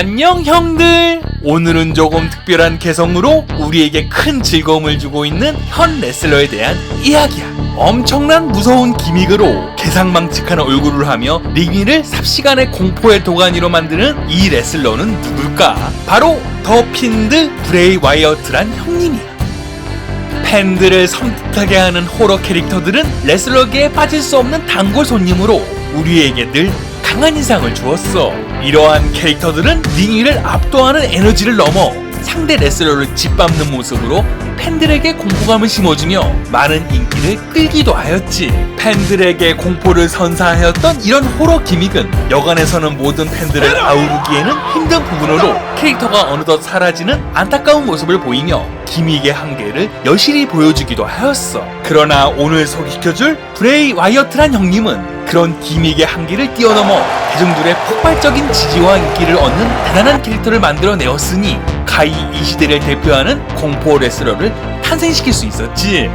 안녕 형들! 오늘은 조금 특별한 개성으로 우리에게 큰 즐거움을 주고 있는 현 레슬러에 대한 이야기야. 엄청난 무서운 기믹으로 개상망측한 얼굴을 하며 링 위를 삽시간의 공포의 도가니로 만드는 이 레슬러는 누굴까? 바로 더 핀드 브레이 와이어트란 형님이야. 팬들을 섬뜩하게 하는 호러 캐릭터들은 레슬러계에 빠질 수 없는 단골 손님으로 우리에게 늘 강한 인상을 주었어. 이러한 캐릭터들은 링 위를 압도하는 에너지를 넘어 상대 레슬러를 짓밟는 모습으로 팬들에게 공포감을 심어주며 많은 인기를 끌기도 하였지. 팬들에게 공포를 선사하였던 이런 호러 기믹은 여간에서는 모든 팬들을 아우르기에는 힘든 부분으로 캐릭터가 어느덧 사라지는 안타까운 모습을 보이며 기믹의 한계를 여실히 보여주기도 하였어. 그러나 오늘 소개시켜줄 브레이 와이어트란 형님은 그런 기믹의 한계를 뛰어넘어 대중들의 폭발적인 지지와 인기를 얻는 대단한 캐릭터를 만들어내었으니 가히 이 시대를 대표하는 공포 레슬러를 탄생시킬 수 있었지.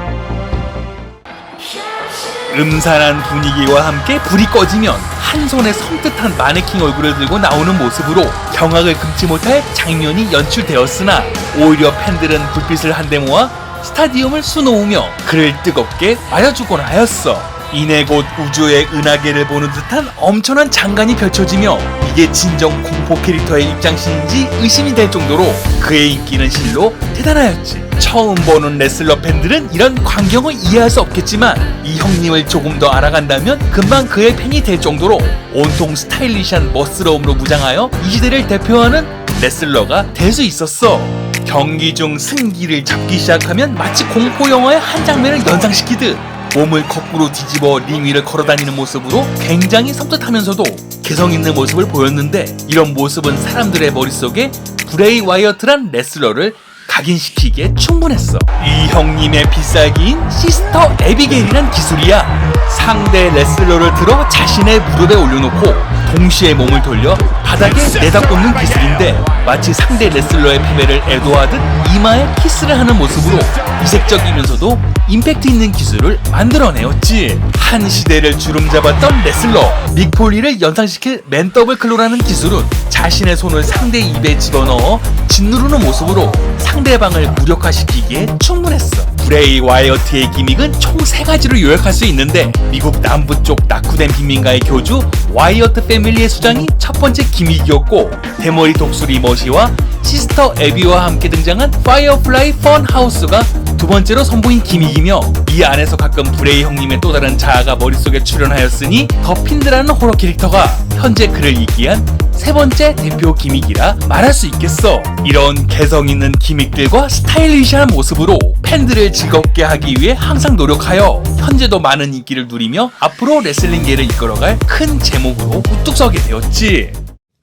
음산한 분위기와 함께 불이 꺼지면 한 손에 섬뜩한 마네킹 얼굴을 들고 나오는 모습으로 경악을 금치 못할 장면이 연출되었으나 오히려 팬들은 불빛을 한데 모아 스타디움을 수놓으며 그를 뜨겁게 맞아주곤 하였어. 이내 곧 우주의 은하계를 보는 듯한 엄청난 장관이 펼쳐지며 이게 진정 공포 캐릭터의 입장신인지 의심이 될 정도로 그의 인기는 실로 대단하였지. 처음 보는 레슬러 팬들은 이런 광경을 이해할 수 없겠지만 이 형님을 조금 더 알아간다면 금방 그의 팬이 될 정도로 온통 스타일리시한 멋스러움으로 무장하여 이 시대를 대표하는 레슬러가 될 수 있었어. 경기 중 승기를 잡기 시작하면 마치 공포 영화의 한 장면을 연상시키듯 몸을 거꾸로 뒤집어 링 위를 걸어다니는 모습으로 굉장히 섬뜩하면서도 개성 있는 모습을 보였는데 이런 모습은 사람들의 머릿속에 브레이 와이어트란 레슬러를 각인시키기에 충분했어. 이 형님의 필살기인 시스터 에비게일이란 기술이야. 상대 레슬러를 들어 자신의 무릎에 올려놓고 동시에 몸을 돌려 바닥에 내다꽂는 기술인데 마치 상대 레슬러의 패배를 애도하듯 이마에 키스를 하는 모습으로 이색적이면서도 임팩트 있는 기술을 만들어내었지. 한 시대를 주름잡았던 레슬러 믹폴리를 연상시킬 맨 더블 클로라는 기술은 자신의 손을 상대 입에 집어넣어 짓누르는 모습으로 상대방을 무력화시키기에 충분했어. 브레이 와이어트의 기믹은 총세 가지로 요약할 수 있는데 미국 남부 쪽 낙후된 빈민가의 교주 와이어트 패밀리의 수장이 첫 번째 기믹이었고 대머리 독수리 머시와 시스터 에비와 함께 등장한 파이어플라이 펀 하우스가 두 번째로 선보인 기믹이며 이 안에서 가끔 브레이 형님의 또 다른 자아가 머릿속에 출연하였으니 더 핀드라는 호러 캐릭터가 현재 그를 이기한 세 번째 대표 기믹이라 말할 수 있겠어. 이런 개성 있는 기믹들과 스타일리시한 모습으로 팬들을 즐겁게 하기 위해 항상 노력하여 현재도 많은 인기를 누리며 앞으로 레슬링계를 이끌어갈 큰 제목으로 우뚝 서게 되었지.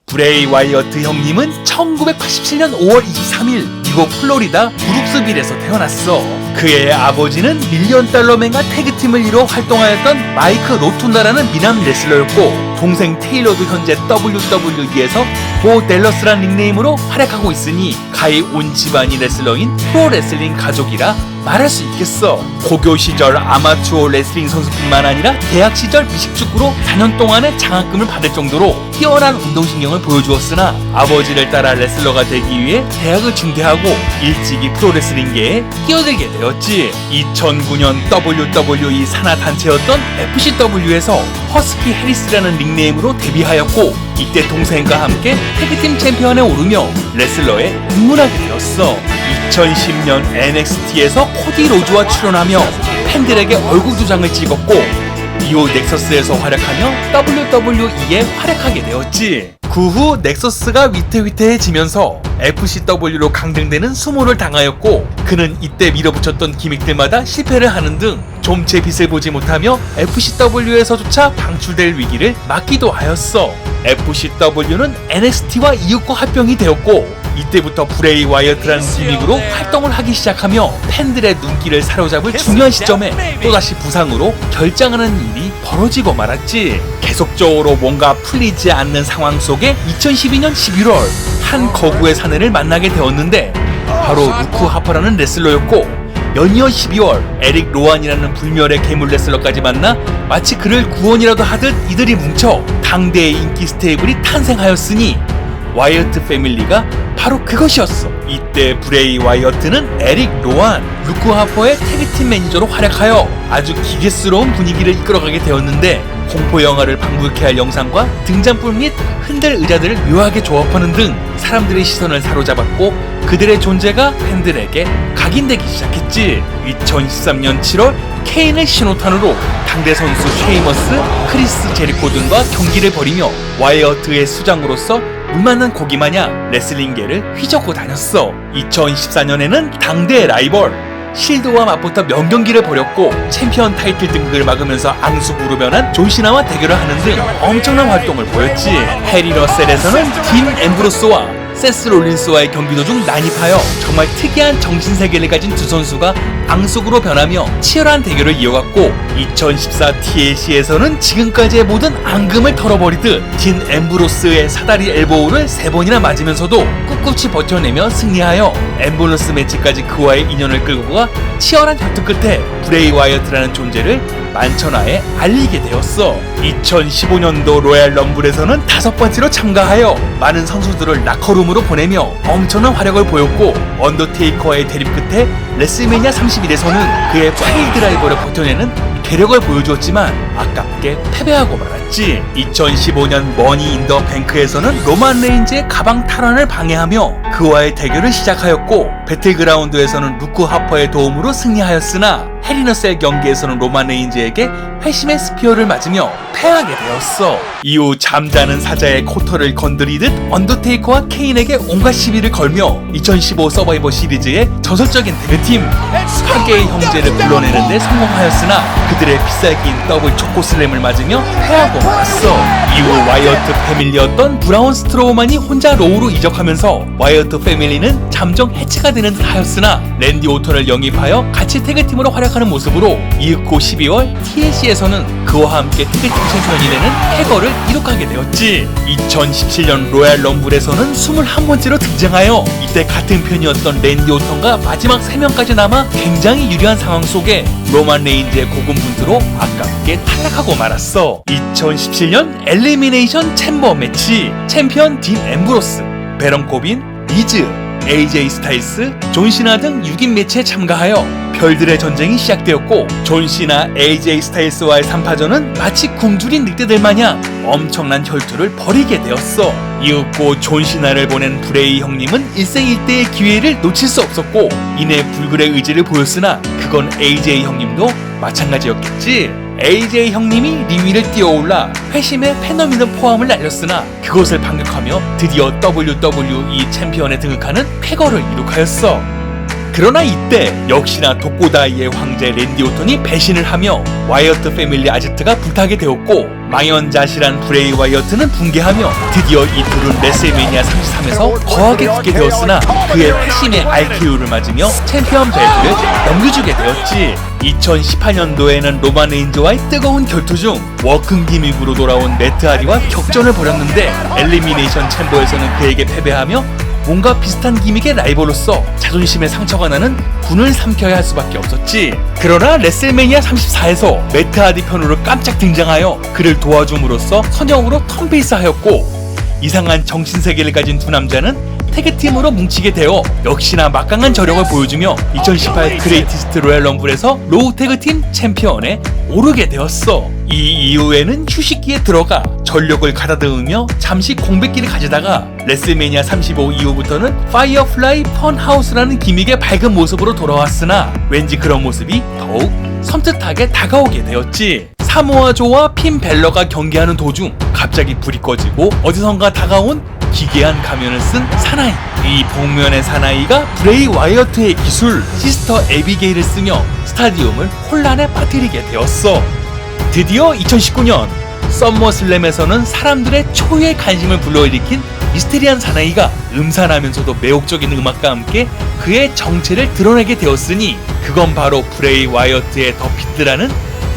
브레이 와이어트 형님은 1987년 5월 23일 미국 플로리다 브룩스빌에서 태어났어. 그의 아버지는 밀리언 달러맨과 태그팀을 이뤄 활동하였던 마이크 로툰다라는 미남 레슬러였고 동생 테일러도 현재 WWE에서 보 델러스란 닉네임으로 활약하고 있으니 가히 온 집안이 레슬러인 프로 레슬링 가족이라 말할 수 있겠어. 고교 시절 아마추어 레슬링 선수뿐만 아니라 대학 시절 미식축구로 4년 동안의 장학금을 받을 정도로 뛰어난 운동신경을 보여주었으나 아버지를 따라 레슬러가 되기 위해 대학을 중퇴하고 일찍이 프로레슬링계에 뛰어들게 되었지. 2009년 WWE 산하 단체였던 FCW에서 허스키 해리스라는 닉네임으로 데뷔하였고 이때 동생과 함께 태그팀 챔피언에 오르며 레슬러에 입문하게 되었어. 2010년 NXT에서 코디 로즈와 출연하며 팬들에게 얼굴 두 장을 찍었고 이후 넥서스에서 활약하며 WWE에 활약하게 되었지. 그 후 넥서스가 위태위태해지면서 FCW로 강등되는 수모를 당하였고 그는 이때 밀어붙였던 기믹들마다 실패를 하는 등 좀 제 빛을 보지 못하며 FCW에서조차 방출될 위기를 맞기도 하였어. FCW는 NXT와 이윽고 합병이 되었고 이때부터 브레이 와이어트라는 기믹으로 활동을 하기 시작하며 팬들의 눈길을 사로잡을 중요한 시점에 또다시 부상으로 결장하는 일이 벌어지고 말았지. 계속적으로 뭔가 풀리지 않는 상황 속에 2012년 11월 한 거구의 사내를 만나게 되었는데 바로 루크 하퍼라는 레슬러였고 연이어 12월 에릭 로안이라는 불멸의 괴물 레슬러까지 만나 마치 그를 구원이라도 하듯 이들이 뭉쳐 당대의 인기 스테이블이 탄생하였으니 와이어트 패밀리가 바로 그것이었어. 이때 브레이 와이어트는 에릭 로안, 루크 하퍼의 태그팀 매니저로 활약하여 아주 기괴스러운 분위기를 이끌어가게 되었는데 공포 영화를 방불케 할 영상과 등장불 및 흔들 의자들을 묘하게 조합하는 등 사람들의 시선을 사로잡았고 그들의 존재가 팬들에게 각인되기 시작했지. 2013년 7월 케인의 신호탄으로 당대 선수 쉐이머스, 크리스 제리코 등과 경기를 벌이며 와이어트의 수장으로서 물만난 고기 마냥 레슬링계를 휘젓고 다녔어. 2014년에는 당대 라이벌 실드와 맞붙어 명경기를 벌였고 챔피언 타이틀 등극을 막으면서 앙숙으로 변한 존시나와 대결을 하는 등 엄청난 활동을 보였지. 해리 러셀에서는 딘 엠브로스와 세스 롤린스와의 경기 도중 난입하여 정말 특이한 정신세계를 가진 두 선수가 앙숙으로 변하며 치열한 대결을 이어갔고 2014 TLC에서는 지금까지의 모든 앙금을 털어버리듯 딘 엠브로스의 사다리 엘보우를 세 번이나 맞으면서도 꿋꿋이 버텨내며 승리하여 엠브로스 매치까지 그와의 인연을 끌고 가 치열한 격투 끝에 브레이 와이어트라는 존재를 만천하에 알리게 되었어. 2015년도 로얄 럼블에서는 다섯 번째로 참가하여 많은 선수들을 라커룸으로 보내며 엄청난 화력을 보였고 언더테이커와의 대립 끝에 레슬매니아 31에서는 그의 파일 드라이버를 버텨내는 괴력을 보여주었지만 아깝게 패배하고 말았지. 2015년 머니 인 더 뱅크에서는 로만 레인즈의 가방 탈환을 방해하며 그와의 대결을 시작하였고 배틀그라운드에서는 루크 하퍼의 도움으로 승리하였으나 헤리너셀 경기에서는 로만 레인즈에게 회심의 스피어를 맞으며 패하게 되었어. 이후 잠자는 사자의 코털을 건드리듯 언더테이커와 케인에게 온갖 시비를 걸며 2015 서바이버 시리즈의 전설적인 대표팀 파게의 형제를 불러내는데 성공하였으나 그들의 비싸긴 더블 초코슬램을 맞으며 패하고 말았어. 이후 와이어트 패밀리였던 브라운 스트로우만이 혼자 로우로 이적하면서 와이어트 패밀리는 잠정 해체가 되는 듯 하였으나 랜디 오턴을 영입하여 같이 태그팀으로 활약하는 모습으로 이윽고 12월 TLC에서는 그와 함께 챔피언이 되는 해거를 이룩하게 되었지. 2017년 로얄 럼블에서는 21번째로 등장하여 이때 같은 편이었던 랜디 오턴과 마지막 3명까지 남아 굉장히 유리한 상황 속에 로만 레인즈의 고군분투로 아깝게 탈락하고 말았어. 2017년 엘리미네이션 챔버 매치 챔피언 딘 엠브로스, 베런 코빈, 리즈, AJ 스타일스, 존 시나 등 6인 매치에 참가하여 별들의 전쟁이 시작되었고 존 시나 AJ 스타일스와의 3파전은 마치 굶주린 늑대들 마냥 엄청난 혈투를 벌이게 되었어. 이윽고 존 시나를 보낸 브레이 형님은 일생일대의 기회를 놓칠 수 없었고 이내 불굴의 의지를 보였으나 그건 AJ 형님도 마찬가지였겠지. AJ 형님이 리위를 뛰어올라 회심의 페너미는 포함을 날렸으나 그것을 반격하며 드디어 WWE 챔피언에 등극하는 쾌거를 이룩하였어. 그러나 이때 역시나 독고다이의 황제 랜디 오턴이 배신을 하며 와이어트 패밀리 아지트가 불타게 되었고 망연자실한 브레이 와이어트는 붕괴하며 드디어 이 둘은 레슬매니아 33에서 거하게 붙게 되었으나 그의 회심의 RKO를 맞으며 챔피언 벨트를 넘겨주게 되었지 2018년도에는 로만 레인즈와의 뜨거운 결투 중 워킹 기믹으로 돌아온 매트 하리와 격전을 벌였는데 엘리미네이션 챔버에서는 그에게 패배하며 뭔가 비슷한 기믹의 라이벌로서 자존심에 상처가 나는 분을 삼켜야 할 수밖에 없었지. 그러나 레슬매니아 34에서 매트 하디 편으로 깜짝 등장하여 그를 도와줌으로써 선영으로 턴페이스하였고 이상한 정신세계를 가진 두 남자는 태그팀으로 뭉치게 되어 역시나 막강한 저력을 보여주며 2018 그레이티스트 로얄 럼블에서 로우 태그팀 챔피언에 오르게 되었어. 이 이후에는 휴식기에 들어가 전력을 가다듬으며 잠시 공백기를 가지다가 레슬매니아 35 이후부터는 파이어플라이 펀하우스라는 기믹의 밝은 모습으로 돌아왔으나 왠지 그런 모습이 더욱 섬뜩하게 다가오게 되었지. 사모아 조와 핀 벨러가 경기하는 도중 갑자기 불이 꺼지고 어디선가 다가온 기괴한 가면을 쓴 사나이. 이 복면의 사나이가 브레이 와이어트의 기술 시스터 에비게일을 쓰며 스타디움을 혼란에 빠뜨리게 되었어. 드디어 2019년 썸머슬램에서는 사람들의 초유의 관심을 불러일으킨 미스테리한 사나이가 음산하면서도 매혹적인 음악과 함께 그의 정체를 드러내게 되었으니 그건 바로 브레이 와이어트의 더 피트라는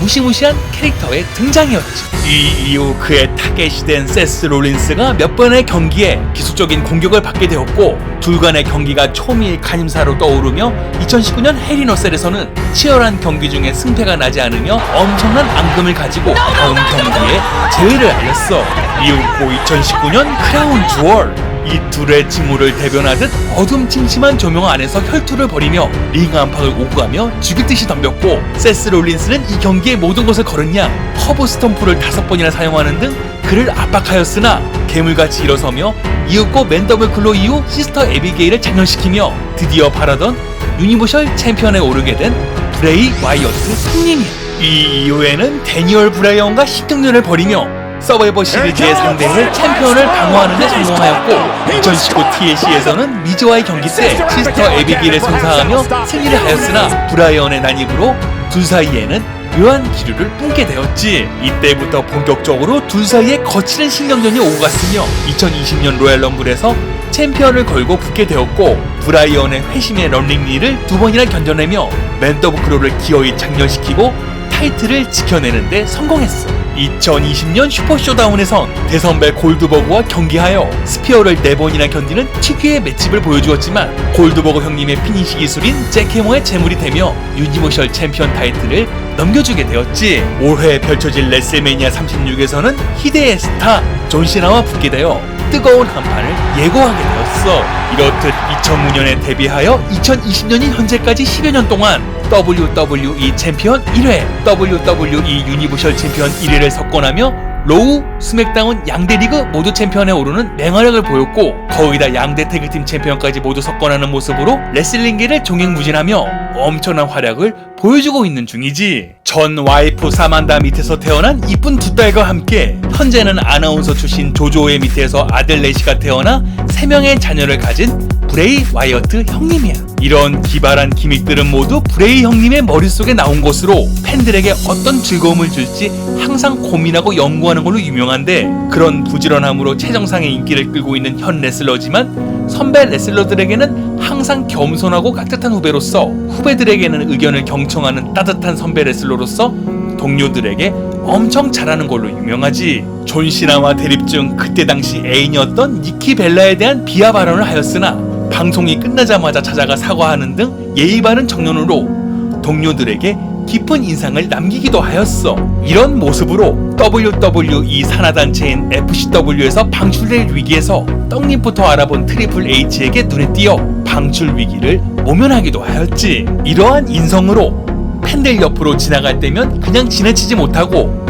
무시무시한 캐릭터의 등장이었지. 이 이후 그의 타겟이 된 세스 롤린스가 몇 번의 경기에 기술적인 공격을 받게 되었고 둘 간의 경기가 초미의 간임사로 떠오르며 2019년 헤리너셀에서는 치열한 경기 중에 승패가 나지 않으며 엄청난 앙금을 가지고 다음 경기에 제의를 알렸어. 이윽고 2019년 크라운 주얼 이 둘의 징후를 대변하듯 어둠 침침한 조명 안에서 혈투를 벌이며 링 안팎을 오고 가며 죽일 듯이 덤볐고 세스 롤린스는 이 경기의 모든 것을 양 허브 스톰프를 다섯 번이나 사용하는 등 그를 압박하였으나 괴물같이 일어서며 이윽고 맨더블 클로 이후 시스터 에비게일을 장렬시키며 드디어 바라던 유니버셜 챔피언에 오르게 된 브레이 와이어트 형님이야. 이 이후에는 데니얼 브라이언과 식경련을 벌이며 서바이버 시리즈의 상대를 챔피언을 방어하는 데 성공하였고 2019 TLC에서는 미즈와의 경기 때 시스터 에비게일을 선사하며 승리를 하였으나 브라이언의 난입으로 둘 사이에는 묘한 기류를 뿜게 되었지. 이때부터 본격적으로 둘 사이에 거칠은 신경전이 오고 갔으며 2020년 로얄 럼블에서 챔피언을 걸고 붙게 되었고 브라이언의 회심의 런닝리를 두 번이나 견뎌내며 맨더브크로를 기어이 장렬시키고 타이틀을 지켜내는데 성공했어. 2020년 슈퍼쇼다운에선 대선배 골드버그와 경기하여 스피어를 4번이나 견디는 특유의 맷집을 보여주었지만 골드버그 형님의 피니시 기술인 잭해머의 재물이 되며 유니버셜 챔피언 타이틀을 넘겨주게 되었지. 올해 펼쳐질 레슬매니아 36에서는 희대의 스타 존 시나와 붙게 되어 뜨거운 한판을 예고하게 되었어. 이렇듯 2009년에 데뷔하여 2020년인 현재까지 10여 년 동안 WWE 챔피언 1회, WWE 유니버셜 챔피언 1회를 석권하며 로우, 스맥다운 양대 리그 모두 챔피언에 오르는 맹활약을 보였고 거의 다 양대 태그팀 챔피언까지 모두 석권하는 모습으로 레슬링계를 종횡무진하며 엄청난 활약을 보여주고 있는 중이지. 전 와이프 사만다 밑에서 태어난 이쁜 두 딸과 함께 현재는 아나운서 출신 조조의 밑에서 아들 레시가 태어나 세 명의 자녀를 가진 브레이 와이어트 형님이야. 이런 기발한 기믹들은 모두 브레이 형님의 머릿속에 나온 것으로 팬들에게 어떤 즐거움을 줄지 항상 고민하고 연구하는 걸로 유명한데 그런 부지런함으로 최정상의 인기를 끌고 있는 현 레슬러지만 선배 레슬러들에게는 항상 겸손하고 깍듯한 후배로서 후배들에게는 의견을 경청하는 따뜻한 선배 레슬러로서 동료들에게 엄청 잘하는 걸로 유명하지. 존 시나와 대립 중 그때 당시 애인이었던 니키 벨라에 대한 비하 발언을 하였으나 방송이 끝나자마자 찾아가 사과하는 등 예의 바른 청년으로 동료들에게 깊은 인상을 남기기도 하였어. 이런 모습으로 WWE 산하단체인 FCW에서 방출될 위기에서 떡잎부터 알아본 트리플 H에게 눈에 띄어 방출 위기를 모면하기도 하였지. 이러한 인성으로 팬들 옆으로 지나갈 때면 그냥 지나치지 못하고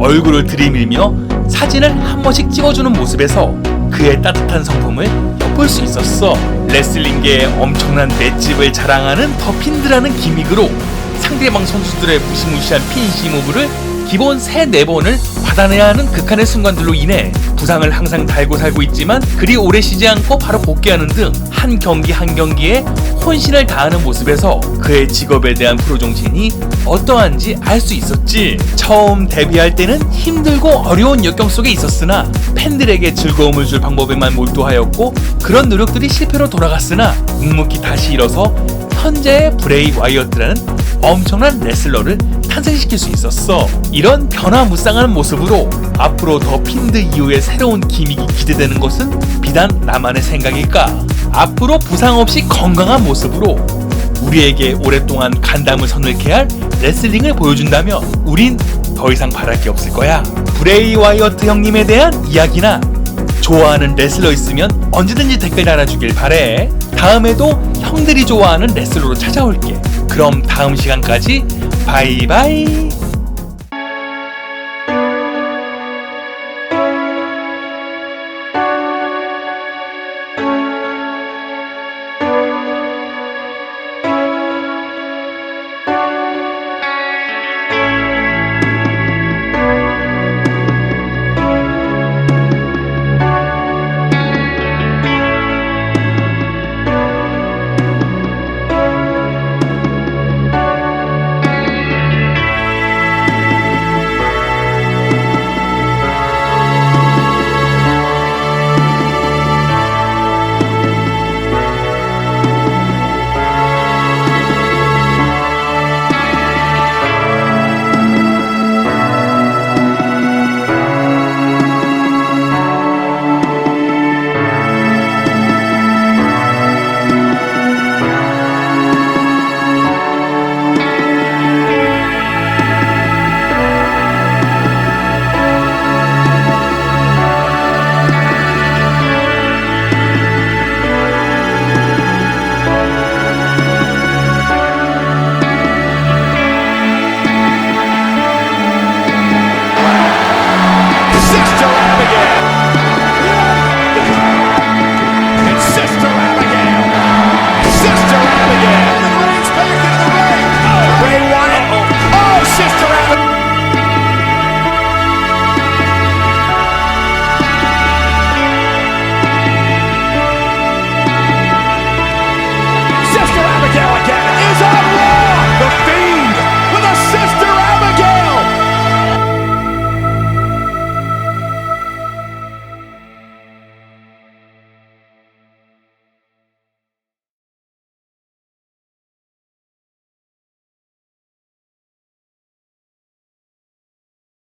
얼굴을 들이밀며 사진을 한 번씩 찍어주는 모습에서 그의 따뜻한 성품을 엿볼 수 있었어. 레슬링계의 엄청난 맷집을 자랑하는 더 핀드라는 기믹으로 상대방 선수들의 무시무시한 피니시 무브를 기본 3, 4번을 받아내야 하는 극한의 순간들로 인해 부상을 항상 달고 살고 있지만 그리 오래 쉬지 않고 바로 복귀하는 등 한 경기 한 경기에 혼신을 다하는 모습에서 그의 직업에 대한 프로 정신이 어떠한지 알 수 있었지. 처음 데뷔할 때는 힘들고 어려운 역경 속에 있었으나 팬들에게 즐거움을 줄 방법에만 몰두하였고 그런 노력들이 실패로 돌아갔으나 묵묵히 다시 일어서 현재의 브레이 와이어트라는 엄청난 레슬러를 탄생시킬 수 있었어. 이런 변화무쌍한 모습으로 앞으로 더 핀드 이후의 새로운 기믹이 기대되는 것은 비단 나만의 생각일까? 앞으로 부상 없이 건강한 모습으로 우리에게 오랫동안 간담을 서늘케 할 레슬링을 보여준다면 우린 더 이상 바랄 게 없을 거야. 브레이 와이어트 형님에 대한 이야기나 좋아하는 레슬러 있으면 언제든지 댓글 달아주길 바래. 다음에도 형들이 좋아하는 레슬러로 찾아올게. 그럼 다음 시간까지 바이바이.